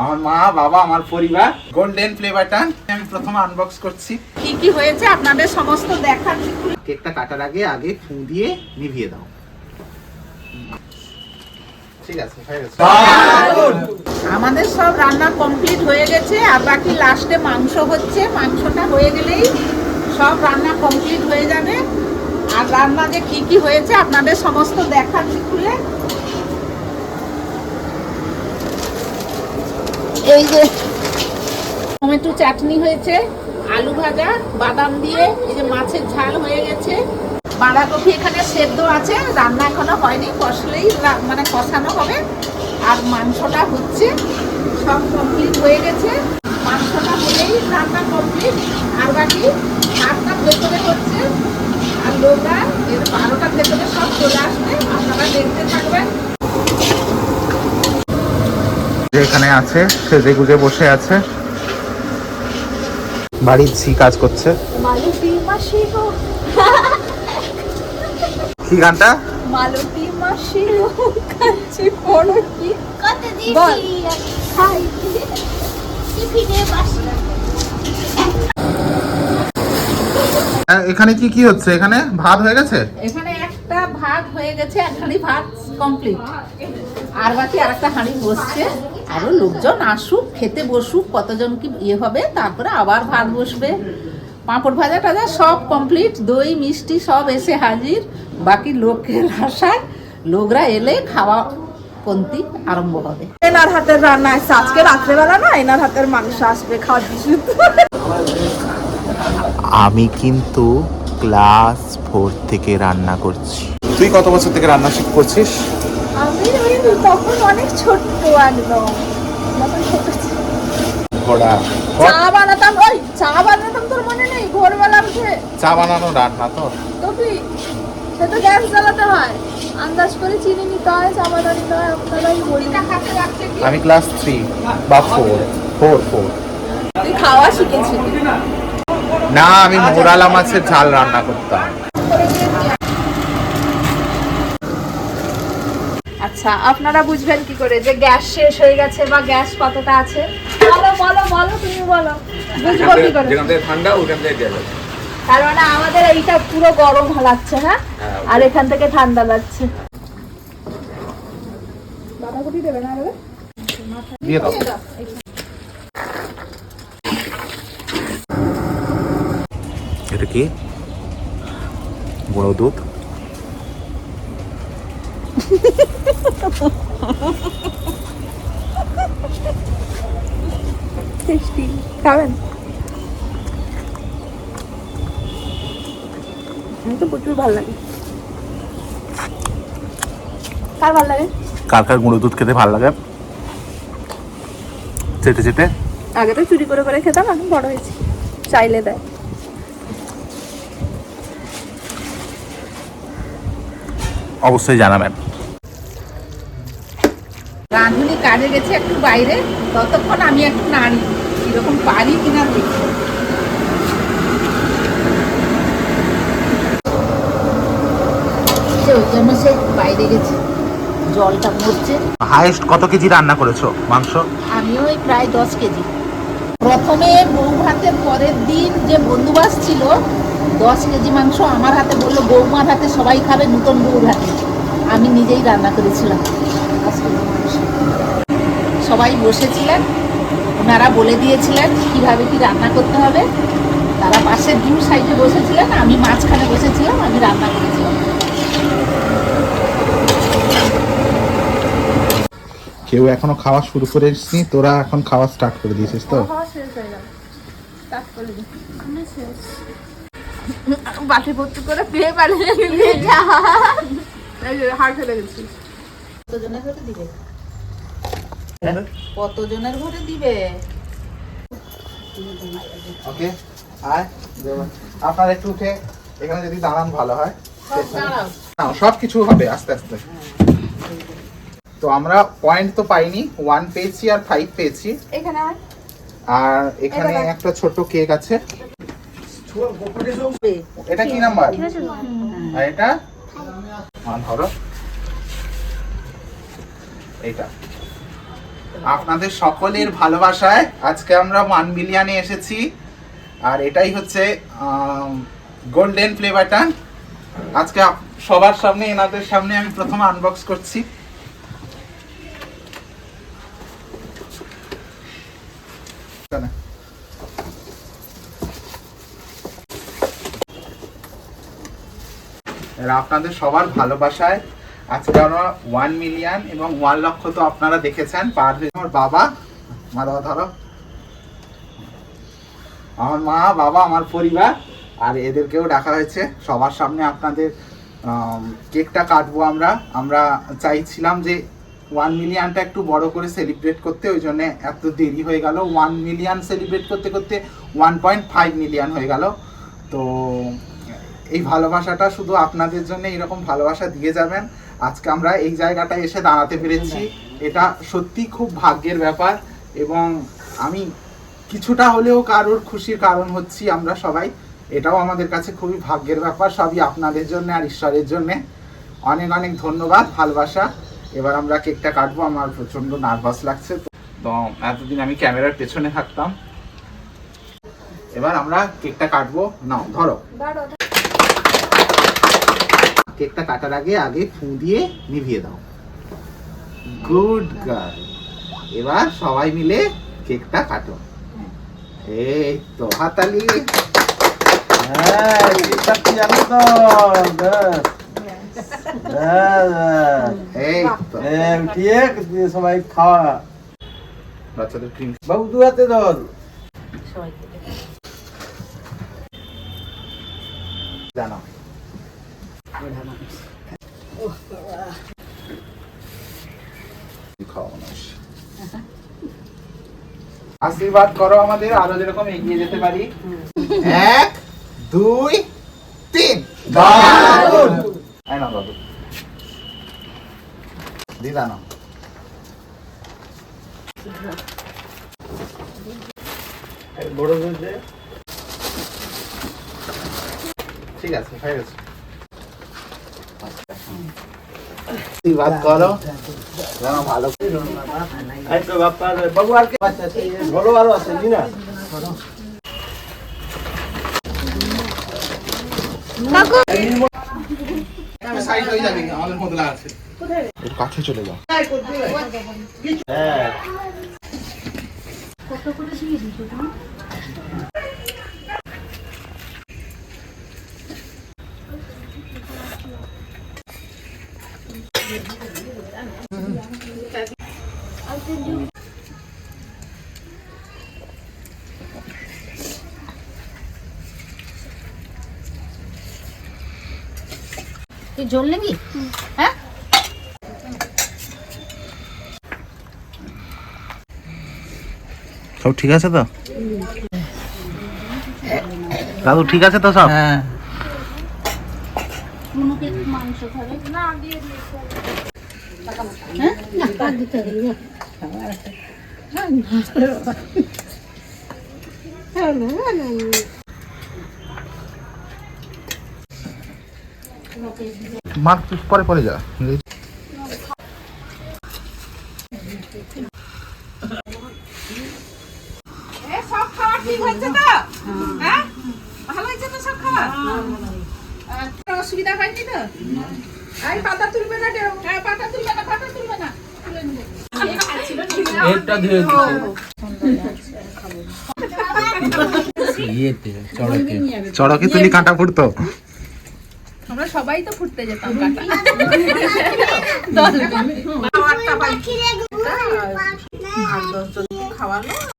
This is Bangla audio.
আমার মা বাবা আমার পরিবার। গোল্ডেন ফ্লেভারটা আমি প্রথমে আনবক্স করছি। কি কি হয়েছে আপনাদের সমস্ত দেখাচ্ছি কেকটা কাটার আগে আগে ফু দিয়ে নিভিয়ে দাও। ঠিক আছে আমাদের সব রান্না কমপ্লিট হয়ে গেছে আর বাকি লাস্টে মাংস হচ্ছে। মাংসটা হয়ে গেলেই সব রান্না কমপ্লিট হয়ে যাবে। আর রান্না যে কি কি হয়েছে আপনাদের সমস্ত দেখাচ্ছি খুলে এই যে। টমেটো চাটনি হয়েছে, আলু ভাজা, বাদাম দিয়ে, এই যে মাছের ঝাল হয়ে গেছে। বাঁধাকপি এখানে সেদ্ধ আছে, রান্না এখনও হয়নি, কষলেই মানে কষানো হবে। আর মাংসটা হচ্ছে সব কমপ্লিট হয়ে গেছে। মাংসটা হলেই রান্না কমপ্লিট আর বাকি ভাতটা ভেতরে হচ্ছে, আর লোকরা এর বারোটার ভেতরে সব চলে আসবে। আপনারা দেখতে থাকবেন। এখানে আছে সেজে গুজে বসে আছে। বাড়ির ঝি কাজ করছে। কি গানটা? মালতী মাসি গো কাঞ্চি কি? কত দিছি খাই? টিফিনে বাসনা এখানে কি কি হচ্ছে? এখানে ভাত হয়ে গেছে? এখানে একটা ভাত হয়ে গেছে এক হাঁড়ি ভাত কমপ্লিট আর বাকি আর একটা হাঁড়ি বসছে। আরও লোকজন আসুক, খেতে বসুক, কতজন কি ইয়ে হবে, তারপরে আবার ভাত বসবে। পাঁপড় ভাজা টাজা সব কমপ্লিট দই, মিষ্টি সব এসে হাজির। বাকি লোকের আশায় লোকরা এলে খাওয়া কমতি আরম্ভ হবে। এনার হাতের রান্না আছে। আজকে রাত্রেবেলা না এনার হাতের মাংস আসবে খাওয়ার আমি কিন্তু ক্লাস ফোর থেকে রান্না করছি। তুই কত বছর থেকে রান্না শিখ করছিস? আমি ওই তখন অনেক ছোট্ট একদম। তখন ছোট ছিল। ঘোড়া। চা বানাতাম ওই চা বানাতাম তোর মনে নেই? ভোরবেলা উঠে। চা বানানো রান্না তো তো কি? সে তো গ্যাস জ্বালাতে হয়। আন্দাজ করে চিনি নিতে হয় চা বানা নিতে হয় আপনারাই বলি আমি ক্লাস থ্রি বা ফোর। Four four. তুই খাওয়া শিখেছিলি? না আমি মোরালা মাছের ঝাল রান্না করতাম। আচ্ছা আপনারা বুঝবেন কি করে যে গ্যাস শেষ হয়ে গেছে বা গ্যাস কতটা আছে? বলো বলো বলো তুমি বলো। বুঝব কি করে? যেখান থেকে ঠান্ডা ওখান থেকে তার মানে আমাদের এইটা পুরো গরম লাগছে হ্যাঁ? আর এখান থেকে ঠান্ডা লাগছে। বাঁধাকপি দেবে না দেবে দিয়ে দাও। এটা কি? গুঁড়ো দুধ? টেস্টি খাবেন আমি তো প্রচুর ভালো লাগে। কার ভালো লাগে? কার কার গুঁড়ো দুধ খেতে ভালো লাগে। চেটে চেটে। আগে তো চুরি করে করে খেতাম এখন বড় হয়েছি। চাইলে দেয়। অবশ্যই জানাবেন। রাঁধুনি কাজে গেছে একটু বাইরে ততক্ষণ আমি একটু নাড়ি কীরকম পারি কিনা দেখি। ওই জন্য সে বাইরে গেছে জলটা মরছে কত কেজি রান্না করেছ মাংস? আমি ওই প্রায় দশ কেজি। প্রথমে বউ ভাতের পরের দিন যে বন্ধুবাস ছিল দশ কেজি মাংস আমার হাতে বলল বৌমার হাতে সবাই খাবে নতুন বউর হাতে আমি নিজেই রান্না করেছিলাম। সবাই বসেছিলেন। ওনারা বলে দিয়েছিলেন কীভাবে কি রান্না করতে হবে। তারা পাশের দু সাইডে বসেছিলেন আমি মাঝখানে বসেছিলাম আমি রান্না করেছিলাম। কেউ এখনও খাওয়া শুরু করেছিস তোরা এখন খাওয়া স্টার্ট করে দিয়েছিস তো? খাওয়া শেষ হয়ে গেল। স্টার্ট করে দিই আমি শেষ। বাটি ভর্তি করে পেয়ে পালিয়ে নিয়ে যা এই যে হাড় ফেলে গেছি কতজনের ঘরে দিবে কতজনের ঘরে দিবে? ওকে আয় আপনার একটু উঠে এখানে যদি দাঁড়ান ভালো হয়। সব না সব কিছু হবে আস্তে আস্তে। তো আমরা পয়েন্ট তো পাইনি ওয়ান পেয়েছি আর ফাইভ পেয়েছি। আর এখানে একটা ছোট কেক আছে। এটা কি নাম্বার আর এটা? ধরো। এইটা। আপনাদের সকলের ভালোবাসায় আজকে আমরা ওয়ান মিলিয়নে এসেছি। আর এটাই হচ্ছে গোল্ডেন বাটন আজকে সবার সামনে, এনাদের সামনে আমি প্রথম আনবক্স করছি। আপনাদের সবার ভালোবাসায় আজকে আমরা ওয়ান মিলিয়ন এবং ওয়ান লক্ষ তো আপনারা দেখেছেন, পার হয়ে আমার বাবা মা বাবা ধরো। আমার মা, বাবা, আমার পরিবার, আর এদেরকেও ডাকা হয়েছে। সবার সামনে আপনাদের কেকটা কাটবো আমরা। আমরা চাইছিলাম যে ওয়ান মিলিয়নটা একটু বড় করে সেলিব্রেট করতে, ওই জন্য এত দেরি হয়ে গেল। ওয়ান মিলিয়ন সেলিব্রেট করতে করতে ওয়ান পয়েন্ট ফাইভ মিলিয়ন হয়ে গেল। তো এই ভালোবাসাটা শুধু আপনাদের জন্য এরকম ভালোবাসা দিয়ে যাবেন। আজকে আমরা এই জায়গাটায় এসে দাঁড়াতে পেরেছি। এটা সত্যি খুব ভাগ্যের ব্যাপার এবং আমি কিছুটা হলেও কারোর খুশির কারণ হচ্ছি আমরা সবাই। এটাও আমাদের কাছে খুবই ভাগ্যের ব্যাপার, সবই আপনাদের জন্য আর ঈশ্বরের জন্য। অনেক অনেক ধন্যবাদ, ভালোবাসা। এবার আমরা কেকটা কাটবো, আমার প্রচণ্ড নার্ভাস লাগছে। তো এতদিন আমি ক্যামেরার পেছনে থাকতাম। এবার আমরা কেকটা কাটবো। নাও ধরো। কেকটা কাটার আগে আগে ফু দিয়ে নিভিয়ে দাও। গুড গার্ল এবার সবাই মিলে কেকটা কাটো। এই তো হাতালি। হ্যাঁ, কেকটা কি জানো তো? ব্যাস। ব্যাস, ব্যাস। এই তো। উঠিয়ে সবাই খাওয়া। বাচ্চাদের ক্রিম বাবু দু হাতে ধর। জানাও আশীর্বাদ করো আমাদের, আরও যেরকম এগিয়ে যেতে পারি। এক, দুই, তিন। নাও দাদু নাও বড় ঠিক আছে আশীর্বাদ করো। ভালো বাবু আর কে আরও আছে নি না সাইড হয়ে যাবে আমাদের বদলা আছে। একটু কাছে চলে যাও হ্যাঁ তুই জল নিবি হ্যাঁ সব ঠিক আছে তো দাদু ঠিক আছে তো সব হ্যাঁ মার পরে পরে যা। ঠিক হচ্ছে তো? হ্যাঁ? ভালো হয়েছে তো সব খাবার? অসুবিধা হয়নি তো? পাতা তুলবে না হ্যাঁ পাতা তুলবে না পাতা তুলবে না। এটা ধুয়ে দিছে চড়কে। চড়কে তুলি কাঁটা ফুটতো। আমরা সবাই তো ফুটতে যেতাম কাটা। খাওয়ানো